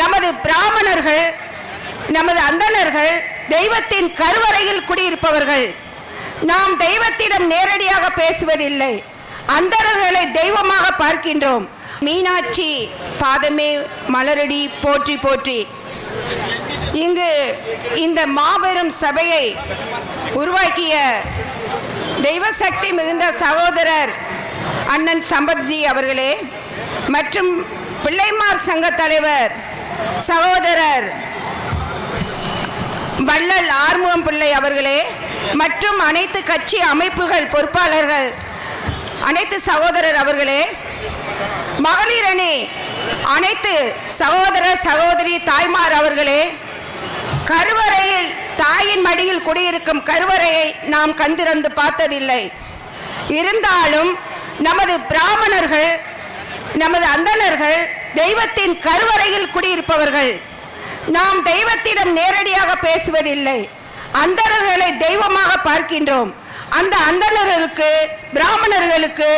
நமது பிராமணர்கள் நமது அந்தணர்கள் தெய்வத்தின் கருவறையில் குடியிருப்பவர்கள். நாம் தெய்வத்திடம் நேரடியாக பேசுவதில்லை. அந்தரர்களை தெய்வமாக பார்க்கின்றோம். மீனாட்சி பாதமே மலரடி போற்றி போற்றி. இங்கு இந்த மாபெரும் சபையை உருவாக்கிய தெய்வ சக்தி மிகுந்த சகோதரர் அண்ணன் சம்பத்ஜி அவர்களே மற்றும் பிள்ளைமார் சங்க தலைவர் சகோதரர் வள்ளல் ஆர்முகம் பிள்ளை அவர்களே மற்றும் அனைத்து கட்சி அமைப்புகள் பொறுப்பாளர்கள் அனைத்து சகோதரர் அவர்களே மகளிர் அணி அனைத்து சகோதர சகோதரி தாய்மார் அவர்களே கருவறையில் தாயின் மடியில் குடியிருக்கும் கருவறையை நாம் கண்திறந்து பார்த்ததில்லை. இருந்தாலும் நமது பிராமணர்கள் நமது அந்தணர்கள் தெய்வத்தின் கருவறையில் குடியிருப்பவர்கள் நாம் தெய்வத்திடம் நேரடியாக பேசுவதில்லை. அந்தரர்களை தெய்வமாக பார்க்கின்றோம். அந்த அந்தணர்களுக்கு பிராமணர்களுக்கு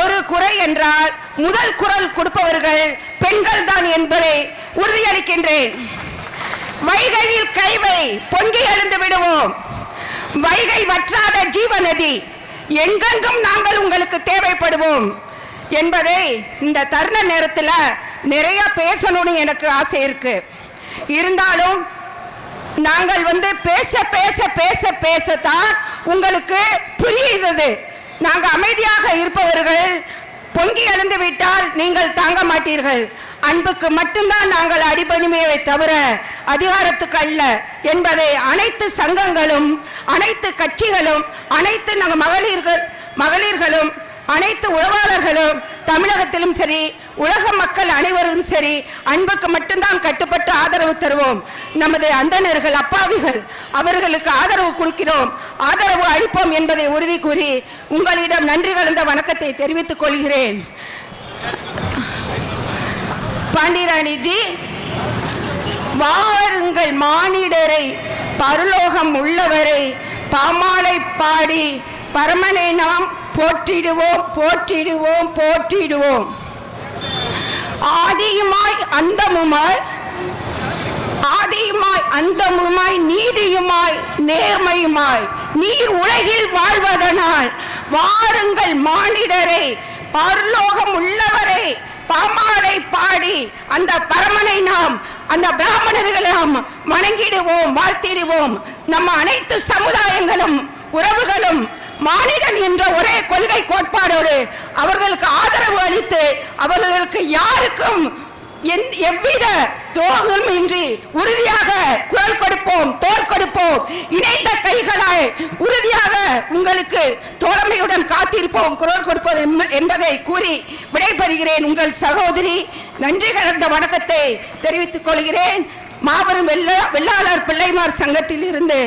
ஒரு குறை என்றால் முதல் குரல் கொடுப்பவர்கள் பெண்கள் தான் என்பதை உறுதியளிக்கின்றேன். வைகையில் கைவை பொங்கி எழுந்து விடுவோம். வைகை வற்றாத ஜீவநதி எங்கெங்கும் நாங்கள் உங்களுக்கு தேவைப்படுவோம் என்பதை இந்த தருண நேரத்தில் நிறைய பேசணும்னு எனக்கு ஆசை இருக்கு. இருந்தாலும் நாங்கள் வந்து பேச பேச பேச பேசத்தான் உங்களுக்கு புரியுது. நாங்கள் அமைதியாக இருப்பவர்கள் பொங்கி எழுந்து விட்டால் நீங்கள் தாங்க மாட்டீர்கள். அன்புக்கு மட்டும்தான் நாங்கள் அடிபணிமையை தவிர அதிகாரத்துக்கு அல்ல. என்பதை அனைத்து சங்கங்களும் அனைத்து கட்சிகளும் அனைத்து நாங்கள் மகளிர்கள் மகளிர்களும் அனைத்து உழவாளர்களும் தமிழகத்திலும் சரி உலக மக்கள் அனைவரும் சரி அன்புக்கு மட்டும்தான் கட்டுப்பட்டு ஆதரவு தருவோம். நமது அந்தணர்கள் அப்பாவிகள் அவர்களுக்கு ஆதரவு கொடுக்கிறோம். ஆதரவு அளிப்போம் என்பதை உறுதி கூறி உங்களிடம் நன்றி கலந்த வணக்கத்தை தெரிவித்துக் கொள்கிறேன். பாண்டிராணிஜி வாருங்கள் மானிடரை பரலோகம் உள்ளவரை பாமாலை பாடி பரமனை நாம் போற்றிடுவோம் போற்றிடுவோம் போற்றிடுவோம். ஆதியுமாய் அந்தமுமாய் ஆதியுமாய் அந்தமுமாய் நீதியுமாய் நேர்மையுமாய் நீர் உலகில் வாழ்வதனால் வாருங்கள் மானிடரை பரலோகம் உள்ளவரை பாமாலை பாடி அந்த பரமனை நாம் அந்த பிராமணர்களை நாம் வணங்கிடுவோம் வாழ்த்திடுவோம். நம்ம அனைத்து சமுதாயங்களும் உறவுகளும் மானிடன் என்ற ஒரே கொள்கை கோட்பாடோடு அவர்களுக்கு ஆதரவு அளித்து அவர்களுக்கு யாருக்கும் எவ்வித துரோகமும் இன்றி உறுதியாக குரல் கொடுப்போம் தோல் கொடுப்போம். இணைந்த கைகளாய் உறுதியாக உங்களுக்கு தோழமையுடன் காத்திருப்போம் குரல் கொடுப்போம் என்பதை கூறி விடைபெறுகிறேன் உங்கள் சகோதரி. நன்றி கலந்த வணக்கத்தை தெரிவித்துக் கொள்கிறேன். மாபெரும் வெள்ள வெள்ளாளர் பிள்ளைமார் சங்கத்தில் இருந்து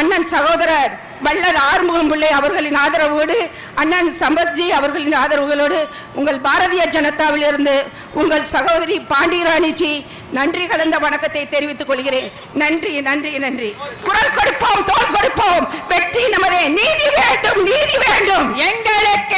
அண்ணன் சகோதரர் வள்ளல் ஆறுமுகம் பிள்ளை அவர்களின் ஆதரவோடு அண்ணன் சம்பத்ஜி அவர்களின் ஆதரவுகளோடு உங்கள் பாரதிய ஜனதாவிலிருந்து உங்கள் சகோதரி பாண்டியராணிஜி நன்றி கலந்த வணக்கத்தை தெரிவித்துக் கொள்கிறேன். நன்றி நன்றி நன்றி. குரல் கொடுப்போம் தோல் கொடுப்போம். வெற்றி நமதே. நீதி வேண்டும் நீதி வேண்டும். எங்களுக்கு